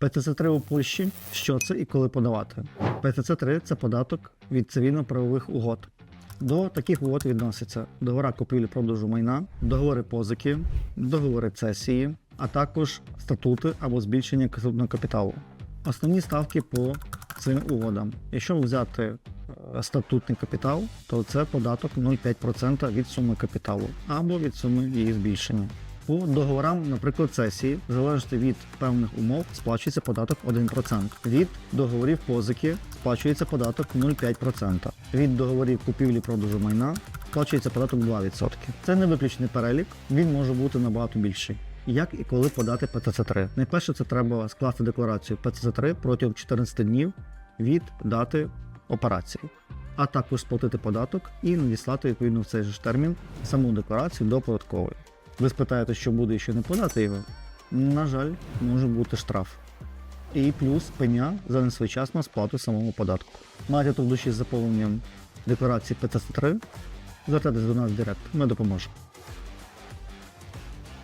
ПТЦ-3 у Польщі. Що це і коли подавати? ПТЦ-3 це податок від цивільно-правових угод. До таких угод відносяться договори купівлі-продажу майна, договори позики, договори цесії, а також статути або збільшення статутного капіталу. Основні ставки по цим угодам. Якщо взяти е, статутний капітал, то це податок 0,5% від суми капіталу або від суми її збільшення. По договорам, наприклад, цесії, в залежності від певних умов, сплачується податок 1%. Від договорів позики сплачується податок 0,5%. Від договорів купівлі-продажу майна сплачується податок 2%. Це не виключний перелік, він може бути набагато більший. Як і коли подати ПТЦ-3? Найперше це треба скласти декларацію ПТЦ-3 протягом 14 днів від дати операції, а також сплатити податок і надіслати відповідно в цей же термін саму декларацію до податкової. Ви спитаєте, що буде, якщо не подати його? На жаль, може бути штраф. І плюс пеня за несвоєчасну сплату самого податку. Маєте труднощі з заповненням декларації ПТЦ-3, звертайтесь до нас в Директ, ми допоможемо.